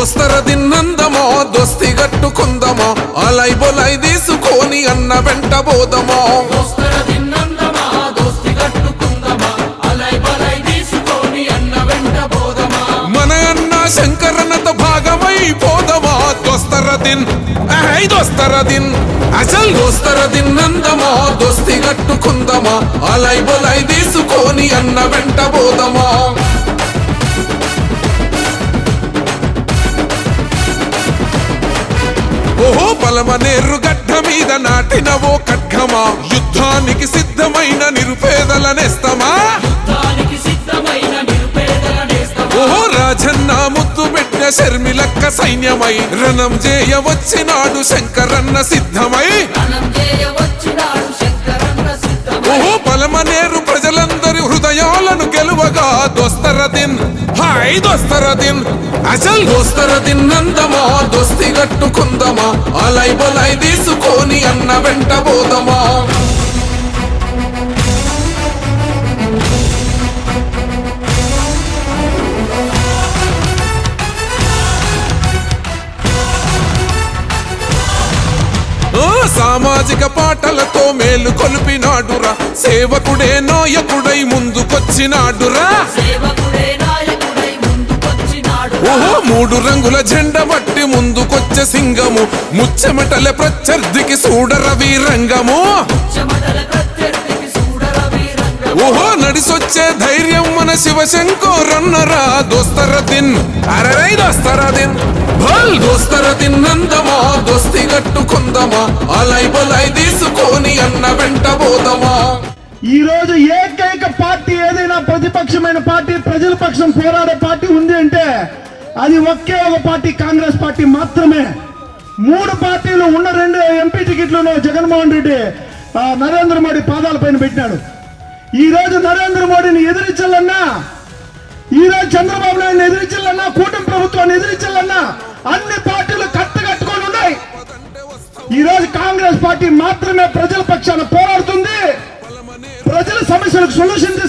దోస్తర దిన్నందమో దోస్తి గట్టుకుందమో అలై బొలై తీసుకొని అన్న వెంట బోదమో. దోస్తర తిన్నందమా దోస్తి కట్టుకుందమా అలై బలై తీసుకొని అన్న వెంట బోధమా మన అన్న శంకరన్నతో భాగమై పోదమా. దోస్తర దిన్ ఐ దోస్తర దిన్. అసలు దోస్తర దిన్నందమో దోస్తి గట్టుకుందమా అలై బొలై తీసుకొని అన్న వెంట బోదమా. ఓహో బలమనేరు గడ్డ మీద నాటిన ఓ ఖడ్గమా? యుద్ధానికి సిద్ధమైన నిరుపేదల నేస్తమా? ఓహో రాజన్న ముద్దు పెట్ట శర్మిలక్క సైన్యమై రణం చేయ వచ్చినాడు సిద్ధమై. శంకరన్న సిద్ధమై. ఓహో బలమనేరు ప్రజలందరి హృదయాలను గెలువగా దోస్తరదిన్ హాయ్ దోస్తరదిన్ అసలు దోస్తర తిన్నందమా దోస్తి కట్టుకుందమా అలై బలై తీసుకొని అన్న వెంట బోదమా సామాజిక పాటలతో మేలు కొలిపినాడురా సేవకుడే నాయకుడై ముందుకొచ్చినాడురా. సేవకు ఓహో మూడు రంగుల జెండ బట్టి ముందుకొచ్చే సింగము. ముచ్చమటల ప్రత్యర్థికి సూడరవి రంగము. ఓహో నడిసొచ్చే ధైర్యం మన శివశంకరన్నరా దోస్తర దిన్ అరరై దోస్తర దిన్ భల్ దోస్తర దిన్ నందమా దోస్తి గట్టుకుందమా అలై బలై తీసుకొని అన్న వెంట పోదమా ఈ రోజు ఏకైక పార్టీ ఏదైనా ప్రతిపక్షమైన పార్టీ ప్రజల పక్షం పోరాడే పార్టీ ఉంది అంటే అది ఒకే ఒక పార్టీ కాంగ్రెస్ పార్టీ మాత్రమే. మూడు పార్టీలు ఉన్న రెండు ఎంపీ టికెట్లను జగన్మోహన్ రెడ్డి నరేంద్ర మోడీ పాదాల పైన పెట్టినాడు. ఈ రోజు నరేంద్ర మోడీని ఎదిరించాలన్నా ఈ రోజు చంద్రబాబు నాయుడు ఎదిరించాలన్నా కూటమి ప్రభుత్వాన్ని ఎదిరించాలన్నా అన్ని పార్టీలు కట్టగట్టుకొని ఉన్నాయి. ఈ రోజు కాంగ్రెస్ పార్టీ మాత్రమే ప్రజల పక్షాన పోరాడుతుంది. ప్రజల సమస్యలకు సొల్యూషన్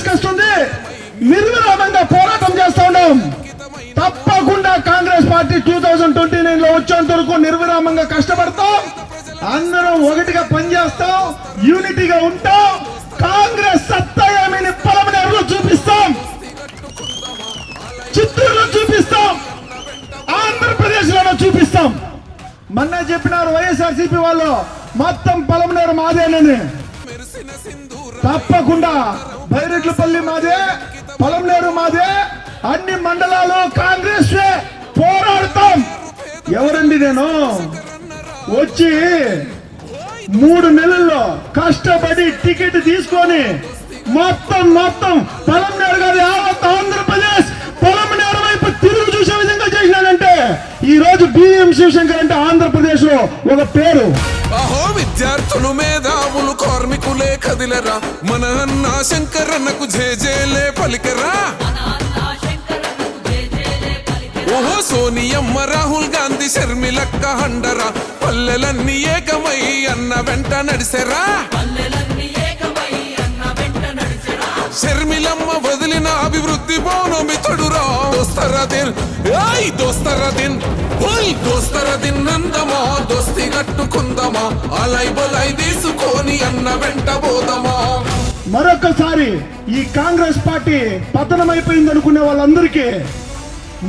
తప్పకుండా Congress party two thousand twenty నైన్లో వచ్చేంత వరకు నిర్విరామంగా కష్టపడతాం. అందరం ఒకటిగా పనిచేస్తాం యూనిటీగా ఉంటాం. కాంగ్రెస్ సత్తా ఏమని చూపిస్తాం? చిత్తూరులో చూపిస్తాం. ఆంధ్రప్రదేశ్ లోనూ చూపిస్తాం. మొన్న చెప్పినారు వైఎస్ఆర్సీపీ వాళ్ళు మొత్తం పొలమనేరు మాదేనని తప్పకుండా బైరెట్లపల్లి మాదే పొలంనేరు అన్ని మండలాలు కాంగ్రెస్ పోరాడతాం. ఎవరండి నేను? వచ్చి మూడు నెలల్లో కష్టపడి టికెట్ తీసుకొని మొత్తం మొత్తం పొలంనేరు గారి యావత్ ఆంధ్రప్రదేశ్ పొలంనేరు వైపు తిరుగు చూసే విధంగా చేసినాడంటే ఈ రోజు బిఎం శివశంకర్ అంటే ఆంధ్రప్రదేశ్లో ఒక పేరు. అహో విద్యార్థులు మేధావులు కార్మికులే కదిలరా. మన అన్న శంకరన్నకు జేజేలే పలికరా. ఓహో సోనియమ్మ రాహుల్ గాంధీ షర్మిలక్క హండరా. పల్లెలన్నీ ఏకమై అన్న వెంట నడిసెరా? పల్లెలన్నీ వదిలిన అభివృద్ధి వెంట నడిచెరా షర్మిలమ్మ దిన్ ఏయ్ బోనమితుడురా దోస్తరదిన్ ఓయ్ దోస్తరదిన్ దిన్ నందమా? దోస్తి కట్టుకుందమా? అలై బలై తీసుకొని అన్న వెంట పోదమా? మరొకసారి ఈ కాంగ్రెస్ పార్టీ పతనమైపోయింది అనుకునే వాళ్ళందరికీ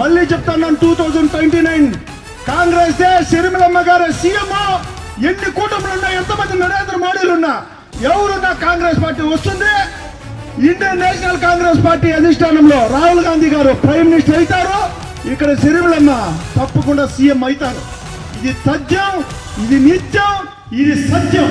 మళ్ళీ చెప్తాను two thousand twenty nine Congress they సిరిమలమ్మ గారు సీఎం ఎన్ని కూటములు ఉన్నా ఎంతమంది నరేంద్ర మోడీలు ఉన్నా ఎవరున్నా కాంగ్రెస్ పార్టీ వస్తుంది? ఇండియన్ నేషనల్ కాంగ్రెస్ పార్టీ అధిష్టానంలో రాహుల్ గాంధీ గారు ప్రైమ్ మినిస్టర్ అవుతారు. ఇక్కడ సిరిమలమ్మ తప్పకుండా సీఎం అవుతారు. ఇది తథ్యం ఇది నిత్యం ఇది సత్యం.